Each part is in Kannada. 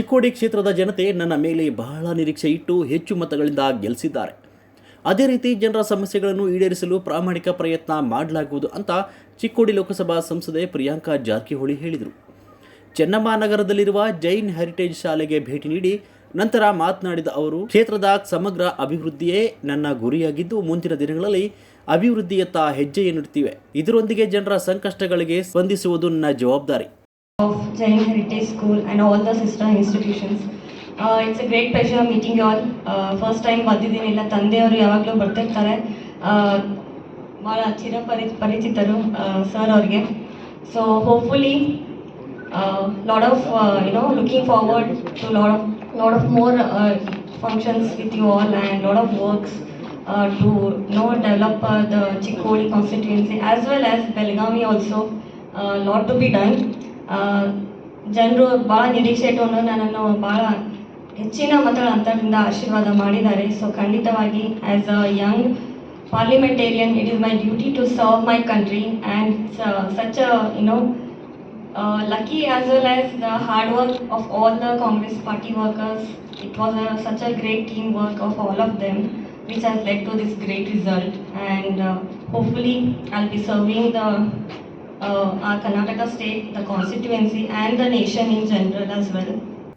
ಚಿಕ್ಕೋಡಿ ಕ್ಷೇತ್ರದ ಜನತೆ ನನ್ನ ಮೇಲೆ ಬಹಳ ನಿರೀಕ್ಷೆ ಇಟ್ಟು ಹೆಚ್ಚು ಮತಗಳಿಂದ ಗೆಲ್ಲಿಸಿದ್ದಾರೆ. ಅದೇ ರೀತಿ ಜನರ ಸಮಸ್ಯೆಗಳನ್ನು ಈಡೇರಿಸಲು ಪ್ರಾಮಾಣಿಕ ಪ್ರಯತ್ನ ಮಾಡಲಾಗುವುದು ಅಂತ ಚಿಕ್ಕೋಡಿ ಲೋಕಸಭಾ ಸಂಸದೆ ಪ್ರಿಯಾಂಕಾ ಜಾರಕಿಹೊಳಿ ಹೇಳಿದರು. ಚೆನ್ನಮ್ಮ ನಗರದಲ್ಲಿರುವ ಜೈನ್ ಹೆರಿಟೇಜ್ ಶಾಲೆಗೆ ಭೇಟಿ ನೀಡಿ ನಂತರ ಮಾತನಾಡಿದ ಅವರು, ಕ್ಷೇತ್ರದ ಸಮಗ್ರ ಅಭಿವೃದ್ಧಿಯೇ ನನ್ನ ಗುರಿಯಾಗಿದ್ದು ಮುಂದಿನ ದಿನಗಳಲ್ಲಿ ಅಭಿವೃದ್ಧಿಯತ್ತ ಹೆಜ್ಜೆಯನ್ನಿಡುತ್ತಿವೆ ಇದರೊಂದಿಗೆ ಜನರ ಸಂಕಷ್ಟಗಳಿಗೆ ಸ್ಪಂದಿಸುವುದು ನನ್ನ ಜವಾಬ್ದಾರಿ. Of Jain Heritage School and all the sister institutions. Uh, it's a great pleasure meeting you all. Uh, first time ಬಂದಿದ್ದೀನಿಲ್ಲ ತಂದೆಯವರು ಯಾವಾಗಲೂ ಬರ್ತಿರ್ತಾರೆ. ಭಾಳ ಚಿರಪರಿ ಪರಿಚಿತರು ಸರ್ ಅವ್ರಿಗೆ. So hopefully lot of you know looking forward to lot of lot of more functions with you all and lot of works to no develop the Chikkodi constituency as well as Belagavi also lot to be done ಜನರು ಭಾಳ ನಿರೀಕ್ಷೆ ಇಟ್ಟುಕೊಂಡು ನನ್ನನ್ನು ಭಾಳ ಹೆಚ್ಚಿನ ಮತಗಳ ಅಂತರದಿಂದ ಆಶೀರ್ವಾದ ಮಾಡಿದ್ದಾರೆ. ಸೊ ಖಂಡಿತವಾಗಿ as a young parliamentarian it is my duty to serve my country and such a you know lucky as well as the hard work of all the Congress party workers It was uh such a great teamwork of of them which has led to this great result. And uh, hopefully I'll be serving the uh, our Karnataka state, the constituency and the nation in general as.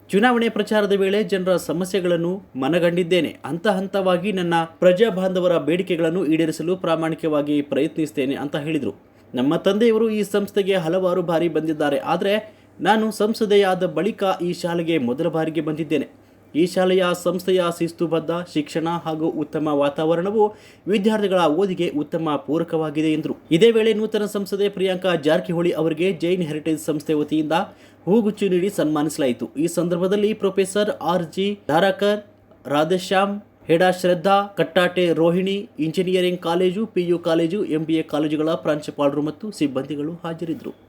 ಚುನಾವಣೆ ಪ್ರಚಾರದ ವೇಳೆ ಜನರ ಸಮಸ್ಯೆಗಳನ್ನು ಮನಗಂಡಿದ್ದೇನೆ. ಹಂತ ಹಂತವಾಗಿ ನನ್ನ ಪ್ರಜಾ ಬಾಂಧವರ ಬೇಡಿಕೆಗಳನ್ನು ಈಡೇರಿಸಲು ಪ್ರಾಮಾಣಿಕವಾಗಿ ಪ್ರಯತ್ನಿಸ್ತೇನೆ ಅಂತ ಹೇಳಿದರು. ನಮ್ಮ ತಂದೆಯವರು ಈ ಸಂಸ್ಥೆಗೆ ಹಲವಾರು ಬಾರಿ ಬಂದಿದ್ದಾರೆ. ಆದರೆ ನಾನು ಸಂಸದೆಯಾದ ಬಳಿಕ ಈ ಶಾಲೆಗೆ ಮೊದಲ ಬಾರಿಗೆ ಬಂದಿದ್ದೇನೆ. ಈ ಶಾಲೆಯ ಸಂಸ್ಥೆಯ ಶಿಸ್ತುಬದ್ಧ ಶಿಕ್ಷಣ ಹಾಗೂ ಉತ್ತಮ ವಾತಾವರಣವು ವಿದ್ಯಾರ್ಥಿಗಳ ಓದಿಗೆ ಉತ್ತಮ ಪೂರಕವಾಗಿದೆ ಎಂದರು. ಇದೇ ವೇಳೆ ನೂತನ ಸಂಸದೆ ಪ್ರಿಯಾಂಕಾ ಜಾರಕಿಹೊಳಿ ಅವರಿಗೆ ಜೈನ್ ಹೆರಿಟೇಜ್ ಸಂಸ್ಥೆ ವತಿಯಿಂದ ಹೂಗುಚ್ಚು ನೀಡಿ ಸನ್ಮಾನಿಸಲಾಯಿತು. ಈ ಸಂದರ್ಭದಲ್ಲಿ professor R G Dharakar, Radheshyam, Heda Shraddha, Kattate Rohini, engineering college, PU college, MBA ಕಾಲೇಜುಗಳ ಪ್ರಾಂಶುಪಾಲರು ಮತ್ತು ಸಿಬ್ಬಂದಿಗಳು ಹಾಜರಿದ್ದರು.